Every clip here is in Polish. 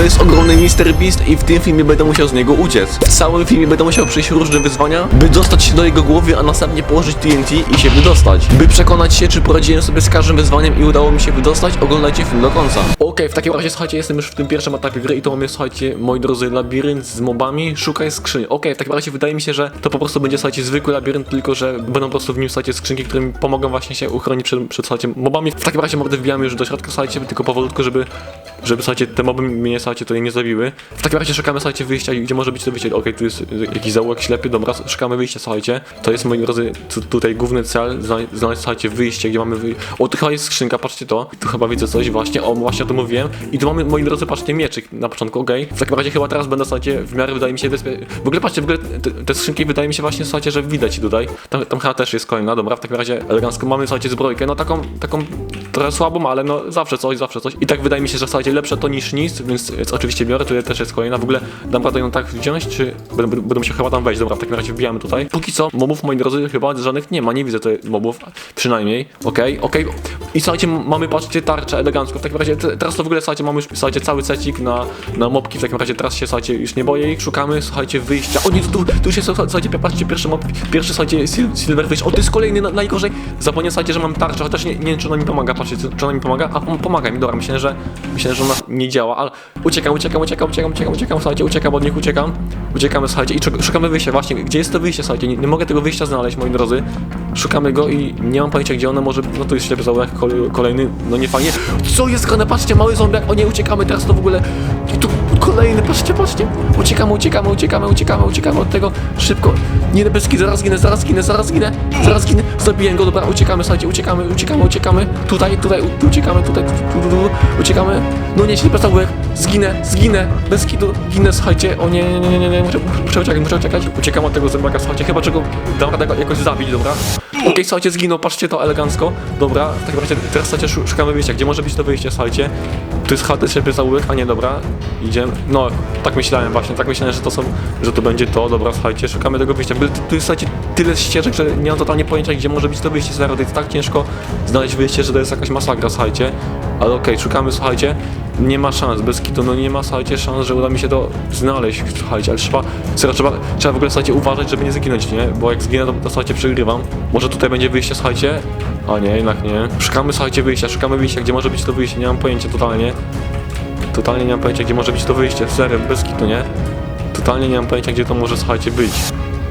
To jest ogromny Mr. Beast i w tym filmie będę musiał z niego uciec. W całym filmie będę musiał przejść różne wyzwania, by dostać się do jego głowy, a następnie położyć TNT i się wydostać. By przekonać się, czy poradziłem sobie z każdym wyzwaniem i udało mi się wydostać, oglądajcie film do końca. Okej, w takim razie słuchajcie, jestem już w tym pierwszym etapie gry i to mamy, słuchajcie, moi drodzy, labirynt z mobami, szukaj skrzyń. Okej, w takim razie wydaje mi się, że to po prostu będzie, słuchajcie, zwykły labirynt, tylko że będą po prostu w nim, słuchajcie, skrzynki, które mi pomogą właśnie się uchronić przed, przed słuchajcie, mobami. W takim razie mordy wbijamy już do środka, słuchajcie, tylko powolutku, żeby, żeby, słuchajcie, te moby mnie, słuchajcie, tutaj nie zabiły. W takim razie szukamy, słuchajcie, wyjścia, gdzie może być to wyjście. Okej, tu jest y, jakiś zaułek ślepy, dobra, szukamy wyjścia, słuchajcie. To jest, moi drodzy, tu, tutaj główny cel, zna- znaleźć, słuchajcie, wyjście, gdzie mamy wyjść. O, tu chyba jest skrzynka, patrzcie to. Tu chyba widzę coś, właśnie, o, właśnie o tym mówiłem. I tu mamy, moi drodzy, patrzcie, mieczyk na początku, okej. W takim razie chyba teraz będę, słuchajcie, w miarę, wydaje mi się, bezpie... W ogóle, patrzcie, w ogóle te, te skrzynki wydaje mi się właśnie, słuchajcie, że widać tutaj. Tam, tam chyba też jest kolejna, dobra, w takim razie elegancko mamy, słuchajcie, zbrojkę, no taką, taką trochę słabą, ale no zawsze coś, zawsze coś. I tak wydaje mi się, że słuchajcie, lepsze to niż nic, więc oczywiście biorę, tutaj też jest kolejna. W ogóle dam radę ją tak wziąć, czy będę, będę musiał chyba tam wejść? Dobra, w takim razie wbijamy tutaj. Póki co, mobów, moi drodzy, chyba żadnych nie ma, nie widzę tutaj mobów, przynajmniej. Okej, okej. I słuchajcie, mamy, patrzcie, tarczę elegancko. W takim razie, te, teraz to w ogóle, słuchajcie, mamy już, słuchajcie, cały secik na, na mobki. W takim razie teraz się, słuchajcie, już nie boję ich. Szukamy, słuchajcie, wyjścia. O nie, tu, tu już słuchajcie, patrzcie, pierwszy mob, pierwszy, słuchajcie, sil, silver wyjść. O, to jest kolejny, na, najgorzej. Zapomniałem, słuchajcie, że mam tarczę, chociaż nie, nie wiem, czy ona mi pomaga, patrzcie, czy ona mi pomaga. A, pomaga mi, dobra, myślę, że, myślę, że ona nie działa, ale uciekam, uciekam, uciekam, uciekam, uciekam, uciekam, słuchajcie, uciekam od nich, uciekam. Uciekamy, słuchajcie, i szuk- szukamy wyjścia, właśnie, gdzie jest to wyjście, słuchajcie, nie, nie mogę tego wyjścia znaleźć, moi drodzy. Szukamy go i nie mam pojęcia, gdzie ono może, no tu jest ślepy zaułek, kole- kolejny, no nie fajnie. Co jest grane, patrzcie, mały zombiak, o nie, uciekamy, teraz to w ogóle, i tu kolejny, patrzcie, patrzcie, uciekamy, uciekamy, uciekamy, uciekamy, uciekamy od tego, szybko, nie niebieski, zaraz ginę, zaraz ginę, zaraz ginę, zaraz ginę, zabiję go, dobra, uciekamy, słuchajcie, uciekamy, uciekamy, uciekamy, tutaj, tutaj, tu, uciekamy, tutaj, tu, tu, tu, tu, uciekamy, no nie, ślepy zaułek, zginę, zginę, bez kitu, ginę, słuchajcie, o nie, nie, nie, nie, nie, muszę, muszę uciekać, muszę uciekać, uciekam od tego zębaka, słuchajcie, chyba czego dam radę jakoś zabić, dobra, okej, słuchajcie, zginął, patrzcie to elegancko, dobra, w takim razie teraz, słuchajcie, szu- szukamy wyjścia, gdzie może być to wyjście, słuchajcie, tu jest chaty, ślepy zaułek, a nie, dobra, idziemy, no, tak myślałem właśnie, tak myślałem, że to są, że to będzie to, dobra, słuchajcie, szukamy tego wyjścia, By- tu jest, słuchajcie, tyle ścieżek, że nie mam totalnie pojęcia, gdzie może być to wyjście, zero, to jest tak ciężko znaleźć wyjście, że to jest jakaś masakra, słuchajcie, ale okej, szukamy, słuchajcie, nie ma szans, bez kitu, no nie ma, słuchajcie, szans, że uda mi się to znaleźć, słuchajcie, ale trzeba, serio, trzeba, trzeba w ogóle, słuchajcie, uważać, żeby nie zginąć, nie, bo jak zginę, to, to słuchajcie, przegrywam, może tutaj będzie wyjście, słuchajcie, a nie, jednak nie, szukamy, słuchajcie, wyjścia, szukamy wyjścia, gdzie może być to wyjście, nie mam pojęcia totalnie, totalnie nie mam pojęcia, gdzie może być to wyjście, serio, bez kitu, nie, totalnie nie mam pojęcia, gdzie to może, słuchajcie, być.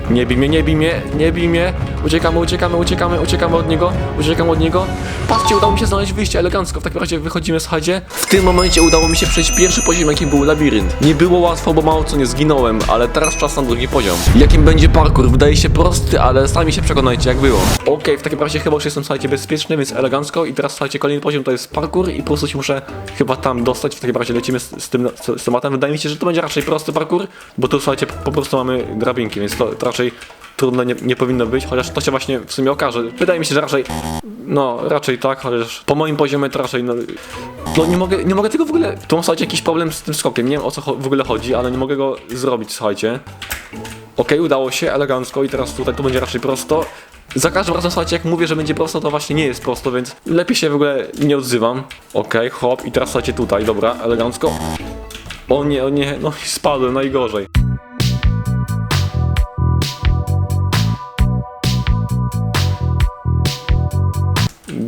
Nie bij mnie, nie bij mnie, nie bij mnie. Uciekamy, uciekamy, uciekamy, uciekamy od niego, uciekam od niego. Patrzcie, udało mi się znaleźć wyjście elegancko. W takim razie wychodzimy z chadzie. W tym momencie udało mi się przejść pierwszy poziom, jakim był labirynt. Nie było łatwo, bo mało co nie zginąłem, ale teraz czas na drugi poziom. Jakim będzie parkour? Wydaje się prosty, ale sami się przekonajcie, jak było. Okej, w takim razie chyba już jestem, słuchajcie, bezpieczny, więc elegancko. I teraz, słuchajcie, kolejny poziom to jest parkour i po prostu się muszę chyba tam dostać. W takim razie lecimy z, z tym z, z tematem. Wydaje mi się, że to będzie raczej prosty parkour, bo tu, słuchajcie, po prostu mamy drabinki, więc to raczej trudne nie, nie powinno być, chociaż to się właśnie w sumie okaże. Wydaje mi się, że raczej, no raczej tak, chociaż po moim poziomie to raczej, no, no nie mogę, nie mogę tego w ogóle, tu mam jakiś problem z tym skokiem, nie wiem o co w ogóle chodzi, ale nie mogę go zrobić, słuchajcie. Okej, udało się, elegancko i teraz tutaj to będzie raczej prosto. Za każdym razem, słuchajcie, jak mówię, że będzie prosto, to właśnie nie jest prosto, więc lepiej się w ogóle nie odzywam. Okej, hop i teraz słuchajcie tutaj, dobra, elegancko. O nie, o nie, no i spadłem najgorzej.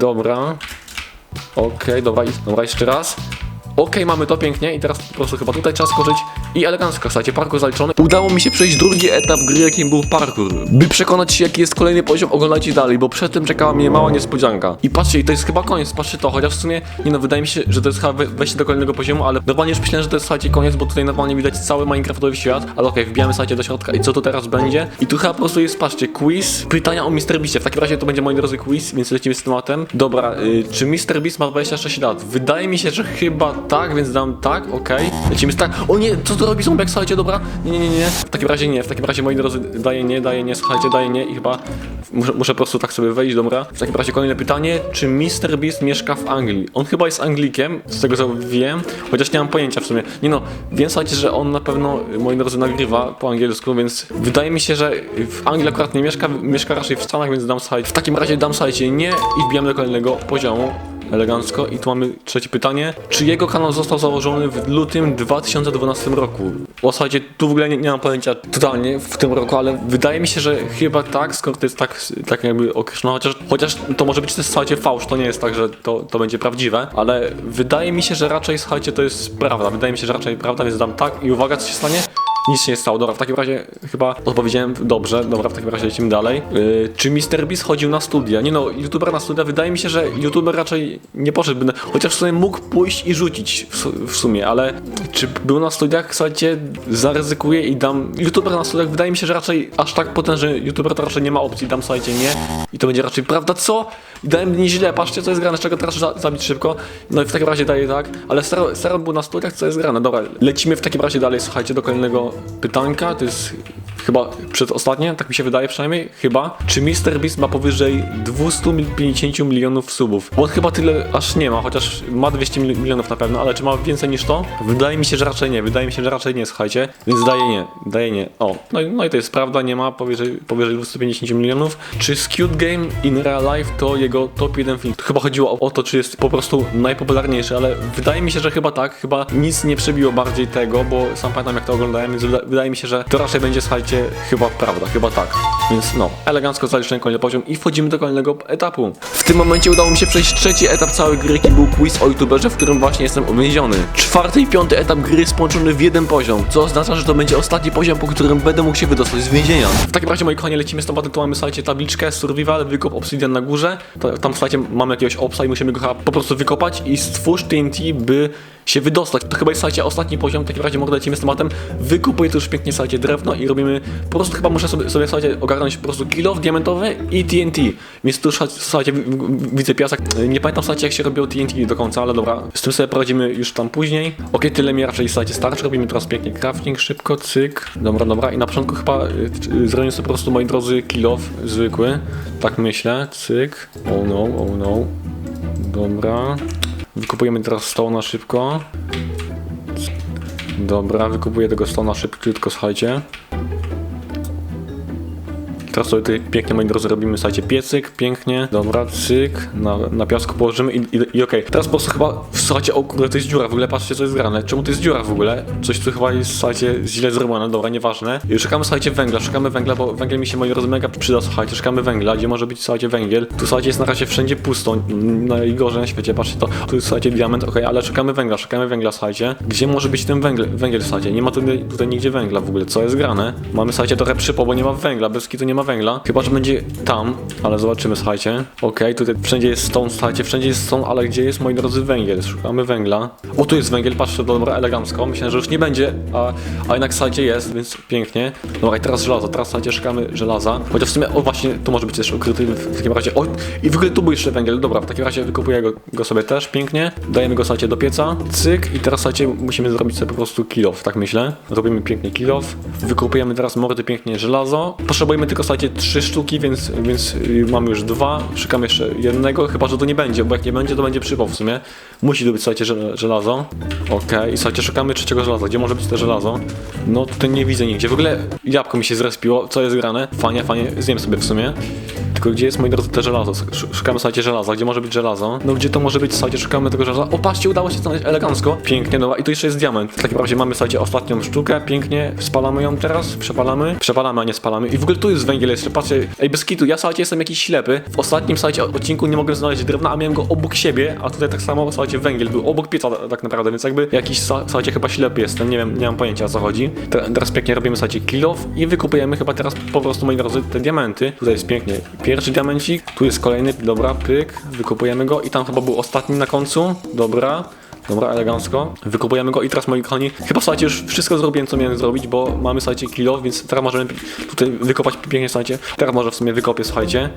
Dobra. Okej, dobra, dobra, jeszcze raz. Okej, mamy to pięknie i teraz po prostu chyba tutaj trzeba skoczyć i elegancko, słuchajcie, parkour zaliczony. Udało mi się przejść drugi etap gry, jakim był parkour. By przekonać się, jaki jest kolejny poziom, oglądajcie dalej, bo przed tym czekała mnie mała niespodzianka. I patrzcie, to jest chyba koniec, patrzcie to, chociaż w sumie, nie no, wydaje mi się, że to jest chyba we- wejście do kolejnego poziomu, ale normalnie już myślałem, że to jest, słuchajcie, koniec, bo tutaj normalnie widać cały Minecraftowy świat, ale okej, wbijamy, słuchajcie, do środka i co tu teraz będzie? I tu chyba po prostu jest, patrzcie, quiz, pytania o MrBeastie. W takim razie to będzie, moi drodzy, quiz, więc lecimy z tematem. Dobra, y, czy MrBeast ma 26 lat? Wydaje mi się, że chyba tak, więc dam tak, okej. Lecimy z tak. O nie, co tu robi zombiak, słuchajcie, dobra? Nie, nie, nie, nie. W takim razie nie, w takim razie, moi drodzy, daję nie, daję nie, słuchajcie, daję nie i chyba muszę, muszę po prostu tak sobie wejść, dobra? W takim razie kolejne pytanie, czy MrBeast mieszka w Anglii? On chyba jest Anglikiem, z tego co wiem, chociaż nie mam pojęcia w sumie. Nie no, wiem, słuchajcie, że on na pewno, moi drodzy, nagrywa po angielsku, więc wydaje mi się, że w Anglii akurat nie mieszka, mieszka raczej w Stanach, więc dam słuchajcie. W takim razie dam słuchajcie nie i wbijamy do kolejnego poziomu. Elegancko. I tu mamy trzecie pytanie. Czy jego kanał został założony w lutym 2012 roku? W zasadzie tu w ogóle nie, nie mam pojęcia totalnie w tym roku, ale wydaje mi się, że chyba tak, skoro to jest tak, tak jakby określone, chociaż, chociaż to może być też słuchajcie fałsz, to nie jest tak, że to, to będzie prawdziwe, ale wydaje mi się, że raczej słuchajcie to jest prawda. Wydaje mi się, że raczej prawda, więc dam tak i uwaga, co się stanie? Nic się nie stało. Dobra, w takim razie chyba odpowiedziałem dobrze. Dobra, w takim razie lecimy dalej. Yy, czy MrBeast chodził na studia? Nie no, youtuber na studia, wydaje mi się, że youtuber raczej nie poszedłby, na, chociaż w sumie mógł pójść i rzucić w, w sumie, ale czy był na studiach? Słuchajcie, zaryzykuję i dam... Youtuber na studiach, wydaje mi się, że raczej aż tak potężny youtuber to raczej nie ma opcji, dam słuchajcie nie. I to będzie raczej prawda, co? I dałem nieźle, patrzcie co jest grane, czego teraz za, zabić szybko. No i w takim razie daję tak, ale Staro, Staro był na studiach, co jest grane. Dobra, lecimy w takim razie dalej, słuchajcie, do kolejnego pytanka, to jest chyba przedostatnie, tak mi się wydaje przynajmniej, chyba. Czy MrBeast ma powyżej 250 milionów subów? Bo chyba tyle aż nie ma, chociaż ma 200 mil- milionów na pewno, ale czy ma więcej niż to? Wydaje mi się, że raczej nie, wydaje mi się, że raczej nie, słuchajcie, więc daję nie, daję nie. O, no i, no i to jest prawda, nie ma powyżej, powyżej 250 milionów. Czy Squid Game in Real Life to jego top 1 film? Chyba chodziło o, to, czy jest po prostu najpopularniejszy, ale wydaje mi się, że chyba tak, chyba nic nie przebiło bardziej tego, bo sam pamiętam jak to oglądałem, więc wyda- wydaje mi się, że to raczej będzie, słuchajcie, chyba prawda, chyba tak. Więc no, elegancko zaliczyłem kolejny poziom i wchodzimy do kolejnego etapu. W tym momencie udało mi się przejść trzeci etap całej gry, jaki był quiz o youtuberze, w którym właśnie jestem uwięziony. Czwarty i piąty etap gry jest połączony w jeden poziom, co oznacza, że to będzie ostatni poziom, po którym będę mógł się wydostać z więzienia. W takim razie, moi kochani, lecimy z tą tu mamy, słuchajcie, tabliczkę, survival, wykop obsidian na górze. To, tam, słuchajcie, mamy jakiegoś obsa i musimy go chyba po prostu wykopać i stwórz TNT, by się wydostać. To chyba jest, słuchajcie, ostatni poziom, w takim razie mogę lecimy z tematem. Wykupuję tu już pięknie, słuchajcie, drewno i robimy, po prostu chyba muszę sobie, sobie słuchajcie, ogarnąć po prostu kilof diamentowy i TNT. Więc tu, słuchajcie, widzę piasek. Nie pamiętam, słuchajcie, jak się robiło TNT do końca, ale dobra, z tym sobie poradzimy już tam później. Okej, tyle mi raczej, słuchajcie, starczy. Robimy teraz pięknie crafting, szybko, cyk. Dobra, dobra. I na początku chyba y, y, zrobimy sobie po prostu, moi drodzy, kilof zwykły. Tak myślę, cyk. Oh no, oh no. Dobra. Wykupujemy teraz stona szybko. Dobra, wykupuję tego stona szybciutko, słuchajcie. Teraz sobie tutaj pięknie, moi drodzy, robimy, słuchajcie, piecyk, pięknie. Dobra, cyk, na, na piasku położymy i, i, i okej. Teraz po prostu chyba, słuchajcie, o kurde, to jest dziura, w ogóle patrzcie, co jest grane. Czemu to jest dziura w ogóle? Coś tu chyba jest, słuchajcie, źle zrobione, dobra, nieważne. I szukamy, słuchajcie, węgla, szukamy węgla, bo węgiel mi się, moi drodzy, mega przyda, słuchajcie, szukamy węgla, gdzie może być, słuchajcie, węgiel. Tu, słuchajcie, jest na razie wszędzie pusto, najgorzej na świecie, patrzcie to. Tu jest, słuchajcie, diament, okej, ale szukamy węgla, szukamy węgla, słuchajcie. Gdzie może być ten węgiel, węgiel, słuchajcie? Nie ma tutaj, tutaj nigdzie węgla w ogóle, co jest grane? Mamy, słuchajcie, trochę przypo, bo nie ma węgla, bez nie ma węgla. Chyba, że będzie tam, ale zobaczymy, słuchajcie. Okej, tutaj wszędzie jest stone, słuchajcie, wszędzie jest stone, ale gdzie jest, moi drodzy, węgiel? Szukamy węgla. O, tu jest węgiel, patrzcie, dobra, elegancko. Myślałem, że już nie będzie, a, a jednak, słuchajcie, jest, więc pięknie. Dobra, i teraz żelazo, teraz, słuchajcie, szukamy żelaza. Chociaż w sumie, o właśnie, tu może być też ukryty w takim razie. O, i w ogóle tu był jeszcze węgiel, dobra, w takim razie wykupuję go, go sobie też, pięknie. Dajemy go, słuchajcie, do pieca, cyk. I teraz, słuchajcie, musimy zrobić sobie po prostu kilof, tak myślę. Robimy pięknie kilof. Wykupujemy teraz mordy pięknie żelazo. Potrzebujemy tylko, słuchajcie, trzy sztuki, więc, więc y, mamy już dwa. Szukam jeszcze jednego, chyba, że to nie będzie, bo jak nie będzie, to będzie przypał w sumie. Musi tu być, słuchajcie, żel- żelazo. Okej, i słuchajcie, szukamy trzeciego żelaza. Gdzie może być to żelazo? No tutaj nie widzę nigdzie. W ogóle jabłko mi się zrespiło. Co jest grane? Fajnie, fajnie. Zjem sobie w sumie. Tylko gdzie jest, moi drodzy, te żelazo? Sz- Szukamy, słuchajcie, żelaza. Gdzie może być żelazo? No gdzie to może być, słuchajcie, szukamy tego żelaza. O, patrzcie, udało się znaleźć elegancko. Pięknie, dobra. I tu jeszcze jest diament. W takim razie mamy, słuchajcie, ostatnią sztukę. Pięknie. Spalamy ją teraz. Przepalamy. Przepalamy, a nie spalamy. I w ogóle tu jest węgiel jeszcze. Patrzcie. Ej, bez kitu. Ja, słuchajcie, jestem jakiś ślepy. W ostatnim, słuchajcie, odcinku nie mogłem znaleźć drewna, a miałem go obok siebie. A tutaj tak samo, słuchajcie, węgiel był obok pieca tak naprawdę. Więc jakby jakiś, słuchajcie, chyba ślepy jestem. Nie wiem, nie mam pojęcia o co chodzi. Te- Teraz pięknie robimy, słuchajcie, kill off i wykupujemy chyba teraz po prostu, moi drodzy, te diamenty. Tutaj jest pięknie pierwszy diamencik, tu jest kolejny, dobra, pyk, wykupujemy go i tam chyba był ostatni na końcu, dobra. Dobra, elegancko. Wykupujemy go i teraz moi kochani, chyba słuchajcie, już wszystko zrobiłem, co miałem zrobić, bo mamy słuchajcie kilo, więc teraz możemy tutaj wykopać pięknie, słuchajcie. Teraz może w sumie wykopię, słuchajcie.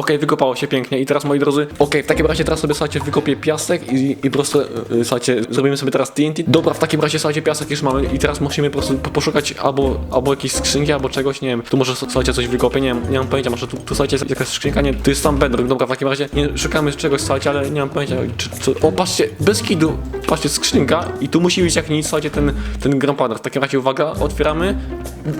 Okej, wykopało się pięknie. I teraz moi drodzy, okej, w takim razie teraz sobie słuchajcie wykopię piasek i, i po prostu, y, słuchajcie, zrobimy sobie teraz TNT. Dobra, w takim razie słuchajcie, piasek już mamy i teraz musimy po prostu po- poszukać albo, albo jakiejś skrzynki, albo czegoś, nie wiem, tu może słuchajcie coś wykopię, nie, wiem, nie mam pojęcia, może tu, tu słuchajcie jakaś skrzynka, nie, tu jest sam bedrock, dobra, w takim razie nie szukamy czegoś, słuchajcie, ale nie mam pojęcia, czy, o patrzcie, bez kidu, patrzcie, skrzynka i tu musi być jak nic, słuchajcie, ten, ten grandfather, w takim razie uwaga, otwieramy,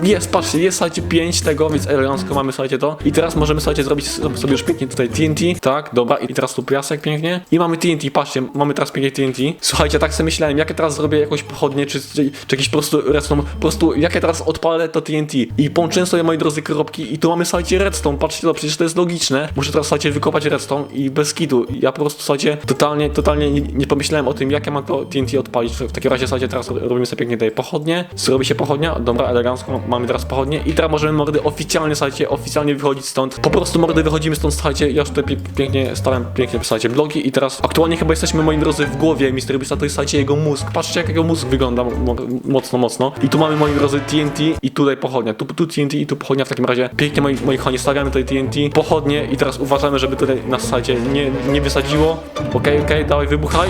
jest, patrzcie, jest, słuchajcie, 5 tego, więc elegancko mamy, słuchajcie, to i teraz możemy, słuchajcie, zrobić sobie już pięknie tutaj TNT, tak, dobra, i teraz tu piasek pięknie. I mamy TNT, patrzcie, mamy teraz pięknie TNT. Słuchajcie, tak sobie myślałem, jak ja teraz zrobię jakąś pochodnię, czy, czy, czy jakiś po prostu redstone, po prostu jak ja teraz odpalę to TNT i połączyłem sobie, moi drodzy, kropki i tu mamy, słuchajcie, redstone, patrzcie to, przecież to jest logiczne. Muszę teraz, słuchajcie, wykopać redstone i bez kitu. Ja po prostu, słuchajcie, totalnie, totalnie nie, nie pomyślałem o tym, jak ja mam to TNT odpalić. W takim razie, słuchajcie, teraz robimy sobie pięknie tutaj pochodnie, zrobi się pochodnia, dobra, elegancko, mamy teraz pochodnie i teraz możemy, mordy, oficjalnie, słuchajcie, oficjalnie wychodzić stąd. Po prostu, mordy, wychodzimy stąd, słuchajcie, ja już tutaj pięknie staram, pięknie, słuchajcie, blogi i teraz aktualnie chyba jesteśmy, moi drodzy, w głowie Mr. Beasta, to jest, słuchajcie, jego mózg. Patrzcie, jak jego mózg wygląda mo- mocno, mocno. I tu mamy, moi drodzy, TNT i tutaj pochodnia. Tu, tu TNT i tu pochodnia w takim razie. Pięknie, moi, moi kochani, stawiamy tutaj TNT, pochodnie i teraz uważamy, żeby tutaj nas, słuchajcie, nie, nie wysadziło. Okej, okej, dawaj, wybuchaj.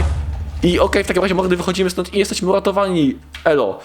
I okej, w takim razie mordy wychodzimy stąd i jesteśmy uratowani. Elo.